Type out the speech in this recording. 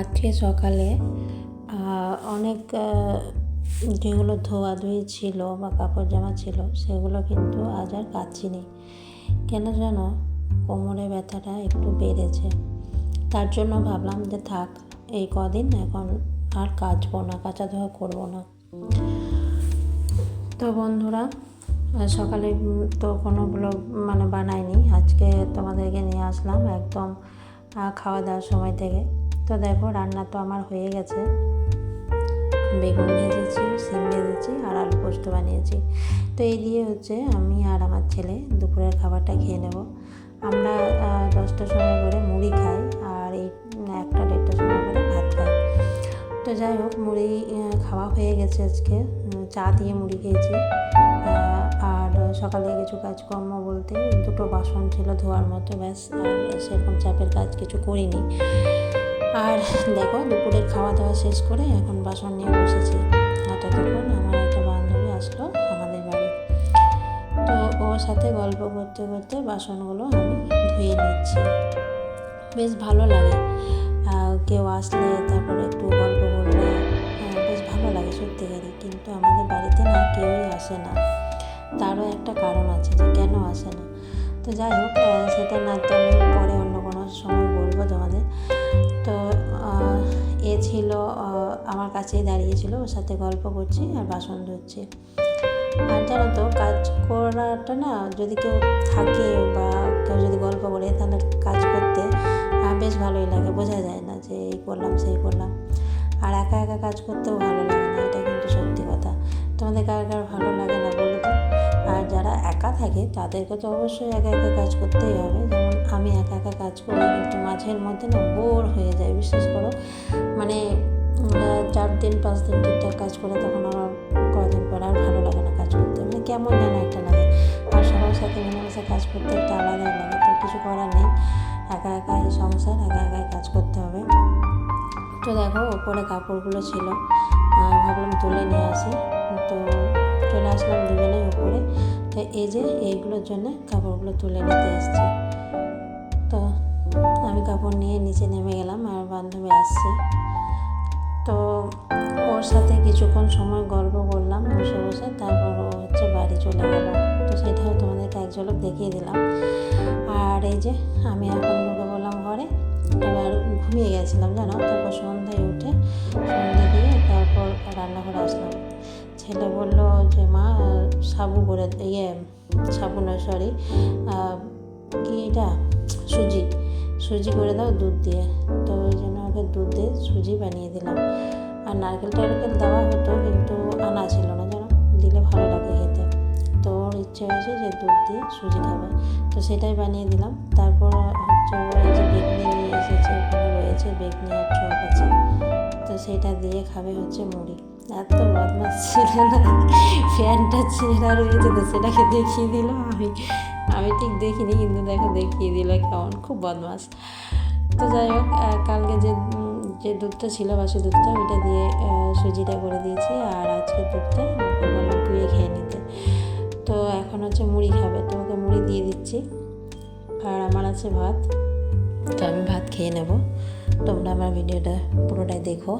আজকে সকালে অনেক যেগুলো ধোয়াধুয়ি ছিল বা কাপড় জামা ছিল, সেগুলো কিন্তু আজ আর কাচ্ছিনি কেন যেন কোমরে ব্যথাটা একটু বেড়েছে। তার জন্য ভাবলাম যে থাক, এই কদিন এখন আর কাচবো না, কাচা ধোয়া করব না। তো বন্ধুরা, সকালে তো কোনো ব্লগ মানে বানাইনি। আজকে তোমাদেরকে নিয়ে আসলাম একদম খাওয়া দাওয়ার সময় থেকে। তো দেখো, রান্না তো আমার হয়ে গেছে। বেগুন ভেজেছি সিম ভেজেছি আর আলু পোস্ত বানিয়েছি। তো এই দিয়ে হচ্ছে আমি আর আমার ছেলে দুপুরের খাবারটা খেয়ে নেব। আমরা দশটার সময় করে মুড়ি খাই আর এই একটা দেড়টার সময় করে ভাত খাই। তো যাই হোক, মুড়ি খাওয়া হয়ে গেছে আজকে। চা দিয়ে মুড়ি খেয়েছি। আর সকালে কিছু কাজকর্ম বলতে দুটো বাসন ছিল ধোয়ার মতো, ব্যাস। আর সেরকম চাপের কাজ কিছু করিনি। আর দেখো দুপুরের খাওয়া দাওয়া শেষ করে এখন বাসন নিয়ে বসেছি। আর ততক্ষণ আমার একটা বান্ধবী আসলো আমাদের বাড়ি। তো ওর সাথে গল্প করতে করতে বাসনগুলো আমি ধুয়ে নিচ্ছি। বেশ ভালো লাগে। কেউ আসলে তারপরে একটু গল্প করলে আহ, বেশ ভালো লাগে সত্যি সত্যিকারই কিন্তু আমাদের বাড়িতে না কেউই আসে না। তারও একটা কারণ আছে যে কেন আসে না। তো যাই হোক সেটা না তো আমি পরে অন্য কোনো সময় বলব তোমাদের ছিল আমার কাছেই দাঁড়িয়েছিল, ওর সাথে গল্প করছি আর বাসন ধুচ্ছি আর জানো তো, কাজ করাটা না, যদি কেউ থাকে বা কেউ যদি গল্প করে, তাহলে কাজ করতে বেশ ভালোই লাগে। বোঝা যায় না যে এই করলাম, সেই করলাম। আর একা একা কাজ করতেও ভালো লাগে না, এটা কিন্তু সত্যি কথা। তোমাদের কার কার ভালো লাগে না যারা একা থাকে, তাদেরকে তো অবশ্যই একা একা কাজ করতেই হবে। যেমন আমি একা একা কাজ করি, কিন্তু মাঝের মধ্যে না বোর হয়ে যায় বিশ্বাস করো মানে চার দিন, পাঁচ দিন ঠিকঠাক কাজ করে তখন আমার কদিন পর আর ভালো লাগে না কাজ করতে। মানে কেমন যেন একটা লাগে। আর সবার সাথে মিলেমিশে কাজ করতে একটা আলাদাই লাগে, তো কিছু করার নেই। একা একাই সংসার, একা একাই কাজ করতে হবে। তো দেখো, ওপরে কাপড়গুলো ছিল। ভাবলাম তুলে নিয়ে আসি। তো চলে আসলাম দুজনেই ওপরে। তো এই যে, এইগুলোর জন্য কাপড়গুলো তুলে নিতে এসেছি। তো আমি কাপড় নিয়ে নিচে নেমে গেলাম আর বান্ধবী আসছে। তো ওর সাথে কিছুক্ষণ সময় গল্প করলাম, বসে বসে তারপর হচ্ছে বাড়ি চলে গেল। তো সেটাও তোমাদেরকে এক ঝলক দেখিয়ে দিলাম। আর এই যে, আমি এখন ঢুকে বললাম ঘরে। এবার ঘুমিয়ে গেছিলাম জানো? তারপর সন্ধ্যায় উঠে সন্ধ্যে দিয়ে তারপর রান্নাঘরে আসলাম। ছেলে বলল যে, মা, সাবু করে ইয়ে সাবু নয় সরি কি এটা? সুজি। সুজি করে দাও, দুধ দিয়ে। তো ওই জন্য ওকে দুধ দিয়ে সুজি বানিয়ে দিলাম। আর নারকেল টারকেল দেওয়া হতো, কিন্তু আনা ছিল না যেন দিলে ভালো লাগে খেতে। তো ওর ইচ্ছে হয়েছে যে দুধ দিয়ে সুজি খাবে। তো সেটাই বানিয়ে দিলাম। তারপর হচ্ছে ও এই যে বেগনি নিয়ে এসেছে, ওখানে রয়েছে বেগনি আর চপ আছে। তো সেটা দিয়ে খাবে হচ্ছে মুড়ি। এত বদমাস ছিল না। ফ্যানটা ছেঁড়া রয়েছে তো সেটাকে দেখিয়ে দিল আমি। আমি ঠিক দেখিনি, কিন্তু দেখো দেখিয়ে দিল কেমন, খুব বদমাস তো যাই হোক কালকে যে যে দুধটা ছিল বাসি দুধটা, ওইটা দিয়ে সুজিটা করে দিয়েছি। আর আজকে দুধটা বললাম ধুয়ে খেয়ে নিতে। তো এখন হচ্ছে মুড়ি খাবে, তো ওকে মুড়ি দিয়ে দিচ্ছি। আর আমার আছে ভাত। তো আমি ভাত খেয়ে নেব। তোমরা আমার ভিডিওটা পুরোটাই দেখো।